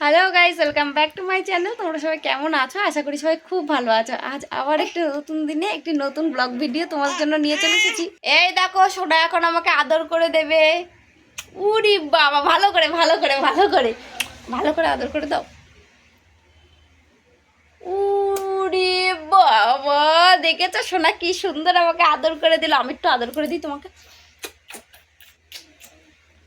Hello guys welcome back to my channel তোমরা সবাই কেমন আছো? আশা করি সবাই খুব ভালো আছো। আজ আবার একটি নতুন দিনে একটি নতুন ব্লগ ভিডিও তোমার জন্য নিয়ে চলে এসেছি। এই দেখো সোনা এখন আমাকে আদর করে দেবে। উরি বাবা, ভালো করে ভালো করে ভালো করে ভালো করে আদর করে দাও। উরি বাবা, দেখেছ সোনা কি সুন্দর আমাকে আদর করে দিল। আমি একটু আদর করে দিই তোমাকে।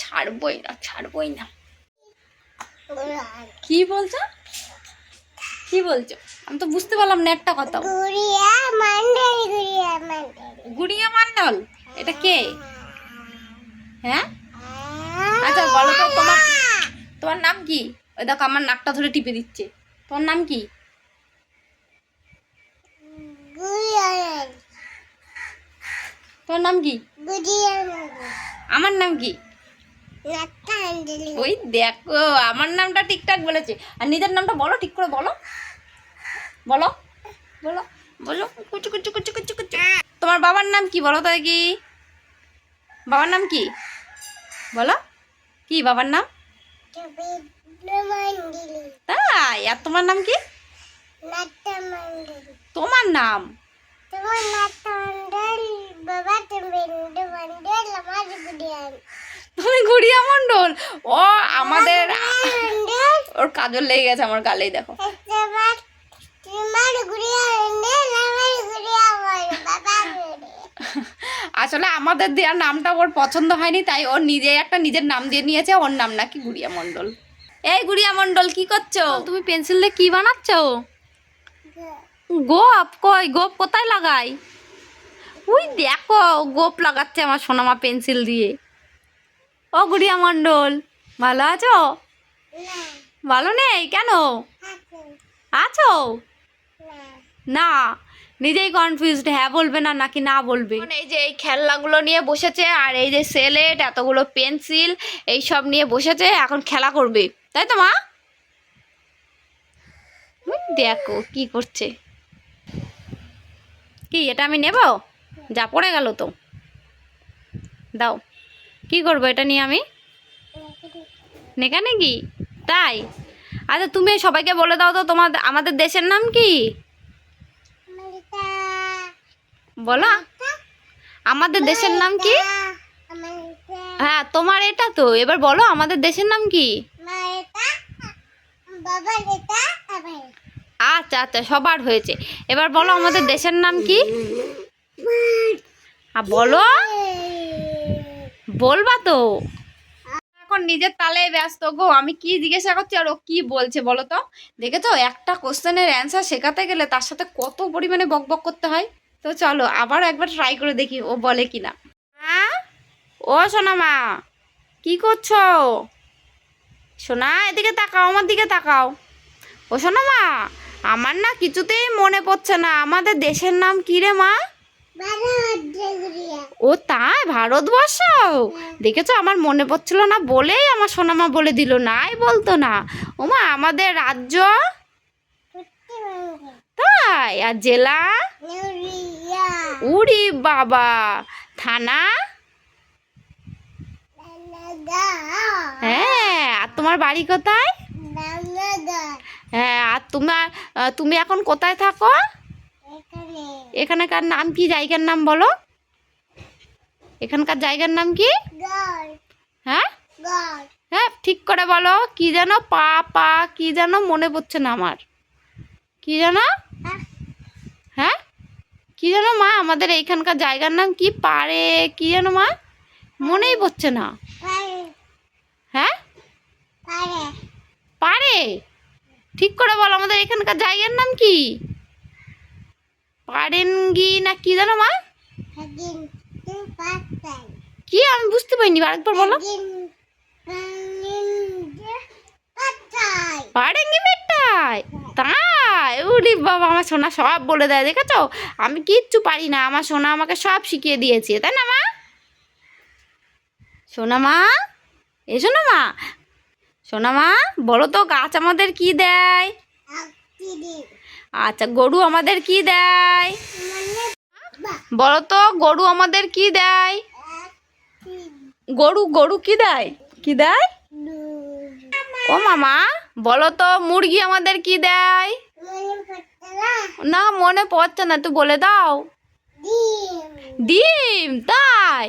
ছাড়বই না ছাড়বই না। কি বলছো? কি বলছো? আমি তো বুঝতে পারলাম না একটা কথা। গুড়িয়া মন্ডল এটা কে? হ্যাঁ? আচ্ছা বলো তো তোমার তোমার নাম কি? ওই দেখো আমার নাকটা ধরে টিপে দিচ্ছে। তোমার নাম কি? তোমার নাম কি? আমার নাম কি? ওই দেখো আমার নামটা ঠিকঠাক বলেছে। আর নিজের নামটা বলো ঠিক করে বলো। বলো বলো বলো। কুচু কুচু কুচু কুচু কুচু। তোমার বাবার নাম কি বলো তো কি বাবার নাম কি? বলো। কি বাবার নাম? তাই আর তোমার নাম কি? তোমার নাম? তোমার মন্ডল বাবা তুমি বিন্দু মন্ডল গুড়িয়া মণ্ডল? ও আমাদের মন্ডল ওর কাজল লেগে গেছে আমার গালেই দেখো। মন্ডল মন্ডল আসলে আমাদের দেওয়ার নামটা ওর পছন্দ হয়নি তাই ওর নিজে একটা নিজের নাম দিয়ে নিয়েছে ওর নাম নাকি গুড়িয়া মণ্ডল। এই গুড়িয়া মণ্ডল কি করছ? তুমি পেন্সিল দিয়ে কি বানাচ্ছ? গোপ কই গোপ কোথায় লাগাই? উই দেখো গোপ লাগাচ্ছে আমার সোনামা পেন্সিল দিয়ে। ও গুড়িয়া মণ্ডল, ভালো আছো? ভালো নেই? কেন? আছো? না, নিজেই কনফিউজড হ্যাঁ বলবে না, নাকি না বলবে। এই যে এই খেলনাগুলো নিয়ে বসেছে, আর এই যে সেলেট, এতগুলো পেন্সিল এই সব নিয়ে বসেছে, এখন খেলা করবে। তাই তো, মা? দেখো, কি করছে। কি, এটা আমি নেব? যা, পড়ে গেল তো। দাও। কি করব এটা নিয়ে আমি? নেকা নাকি তাই? আচ্ছা তুমি সবাইকে বলে দাও তো তোমার আমাদের দেশের নাম কি? বলো। আমাদের দেশের নাম কি? হ্যাঁ তোমার এটা তো। এবার বলো আমাদের দেশের নাম কি? আচ্ছা আচ্ছা সবার হয়েছে। এবার বলো আমাদের দেশের নাম কি? আর বলো। বলবা তো। এখন নিজের তালে ব্যস্ত গো আমি কি জিজ্ঞাসা করছি আর ও কি বলছে বলো তো? দেখেছ একটা কোশ্চেনের অ্যান্সার শেখাতে গেলে তার সাথে কত পরিমাণে বকবক করতে হয়? তো চলো আবার একবার ট্রাই করে দেখি ও বলে কিনা। হ্যাঁ ও সোনা মা কি করছ? সোনা এদিকে তাকাও আমার দিকে তাকাও। ও শোনো মা আমার না কিছুতেই মনে পড়ছে না আমাদের দেশের নাম কি রে মা? ও তাই? ভারতবর্ষ দেখেছ আমার মনে পড়ছিল না বলেই আমার সোনামা বলে দিল নাই বলতো না। ওমা আমাদের রাজ্য? তাই? আর জেলা? উড়ি বাবা। থানা? হ্যাঁ আর তোমার বাড়ি কোথায়? হ্যাঁ আর তোমার তুমি এখন কোথায় থাকো? এখানকার নাম কি জায়গার নাম বলো? এখানকার জায়গার নাম কি? হ্যাঁ? হ্যাঁ ঠিক করে বলো। কি যেন পা পা কি যেন মনে পড়ছে না আমার। কি যেন? হ্যাঁ? কি যেন মা আমাদের এইখানকার জায়গার নাম কি? পারে কি যেন মা? মনেই পড়ছে না। হ্যাঁ? পারে পারে ঠিক করে বলো আমাদের এখানকার জায়গার নাম কি? পারেনগি না কি যেন মা? কি? আমি বুঝতে পারিনি আরেকবার বলো। পারেঙ্গি মেটাই তাই? উলি বাবা আমার সোনা সব বলে দেয় দেখেছ? আমি কিচ্ছু পারি না আমার সোনা আমাকে সব শিখিয়ে দিয়েছে তাই না মা? সোনা মা? এ সোনা মা? সোনা মা বলো তো গাছ আমাদের কি দেয়? আচ্ছা গরু আমাদের কি দেয়? বলো তো গরু আমাদের কি দেয়? গরু গরু কি দেয়? কি দেয়? ও মামা বলো তো মুরগি আমাদের কি দেয়? না, মনে পড়ছে না তুই বলে দাও। ডিম, তাই।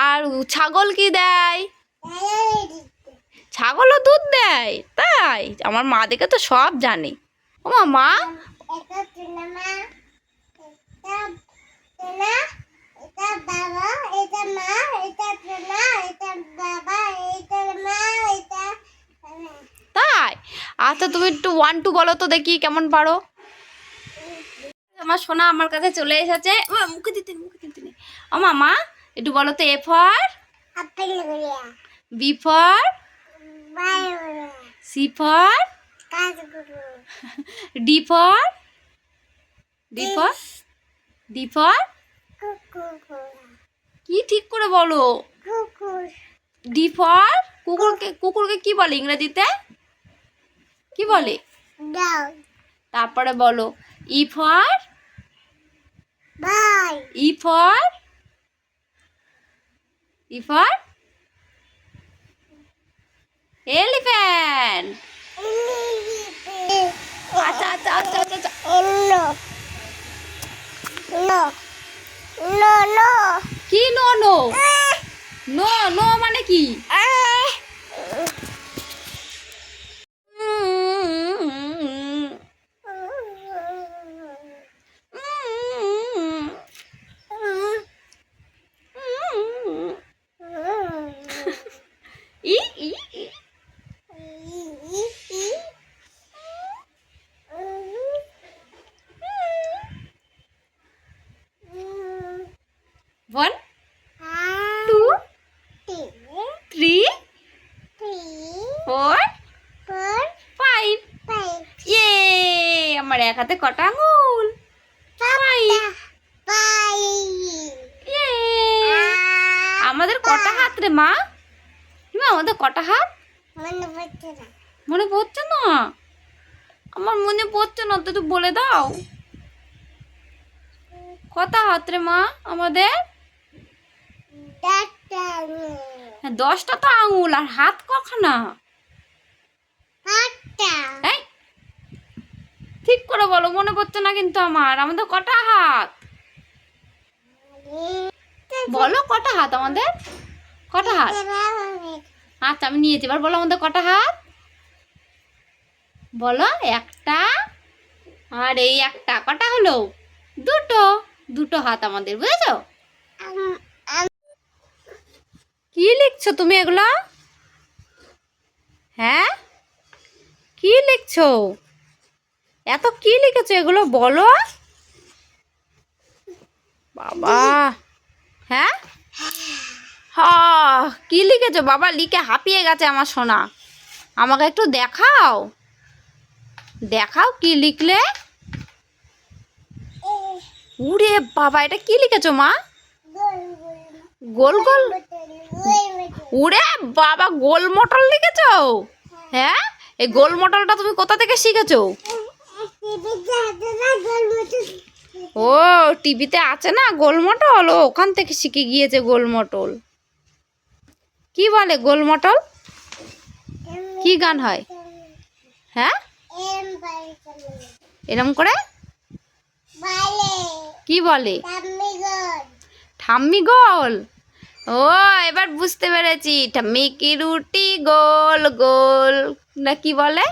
আর ছাগল কি দেয়? ছাগলও দুধ দেয়, তাই। আমার মা দেখে তো সব জানে। ও মামা এটা সিনেমা এটা সোনা এটা বাবা এটা মা তাই? আচ্ছা তুমি একটু ওয়ান টু বলো তো দেখি কেমন পারো। আমার সোনা আমার কাছে চলে এসেছে। মুখে দিতে মুখে দিতে নে। ও মামা একটু বলো তো A for B for C for D for D for D for কি ঠিক করে বলো? ডি ফর কুকুরকে কুকুরকে কি বলে ইংরেজিতে? কি বলে? তারপরে বলো। E for E for E for elephant আচ্ছা আচ্ছা আচ্ছা আচ্ছা আচ্ছা নো No, no. কি নো নো? নো নো মানে কি? One two three four five ইয়ে আমার এক হাতে কটা আঙুল আমাদের কটা হাত রে মা আমাদের কটা হাত মনে পড়ছে না আমার মনে পড়ছে না তো বলে দাও কটা হাত রে মা আমাদের হ্যাঁ দশটা তো আঙুল আর হাত কখানা? এই ঠিক করে বলো মনে পড়ছে না কিন্তু আমার। আমাদের কটা হাত? বলো কটা হাত আমাদের? কটা হাত? আচ্ছা আমি নিয়েছি। এবার বলো আমাদের কটা হাত? বলো একটা আর এই একটা। কটা হলো? দুটো। দুটো হাত আমাদের বুঝেছ? কি লিখছো তুমি এগুলো? হ্যাঁ? কি লিখছো? এত কি লিখেছো এগুলো বলো? বাবা। হ্যাঁ? হ কি লিখেছো? বাবা লিখে হাঁপিয়ে গেছে আমার সোনা। আমাকে একটু দেখাও। দেখাও কি লিখলে? উরে বাবা এটা কি লিখেছো মা? গোল গোল? উড়ে বাবা গোল মটর লিখেছ? হ্যাঁ? এই গোল মটরটা তুমি কোথা থেকে শিখেছ? ও টিভিতে আছে না গোল মটল ও ওখান থেকে শিখে গিয়েছে গোল মটল কি বলে গোল মটল কি গান হয়? হ্যাঁ? এরম করে? কি বলে? ঠাম্মি গোল। ও এবার বুঝতে পেরেছি। ঠাম্মি কি রুটি গোল গোল। না কি বলে?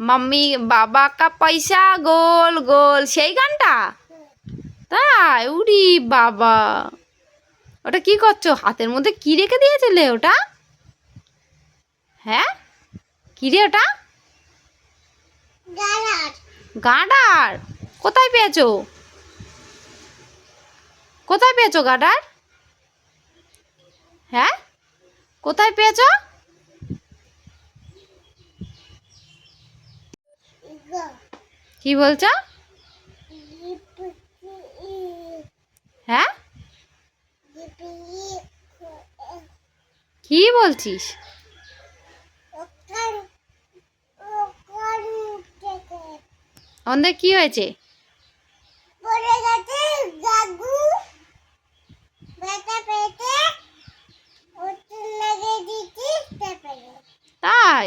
মাম্মি বাবা কা পয়সা গোল গোল। সেই গানটা? তাই? উরি বাবা। ওটা কি করছ? হাতের মধ্যে কি রেখে দিয়েছিলে ওটা? হ্যাঁ? কি রে ওটা? গাডার? কোথায় পেয়েছ? কোথায় পেয়েছ গাডার? হ্যাঁ? কোথায় পেয়েছ? কি বলছো? হ্যাঁ? কি বলছিস? আমাদের কি হয়েছে? তাই?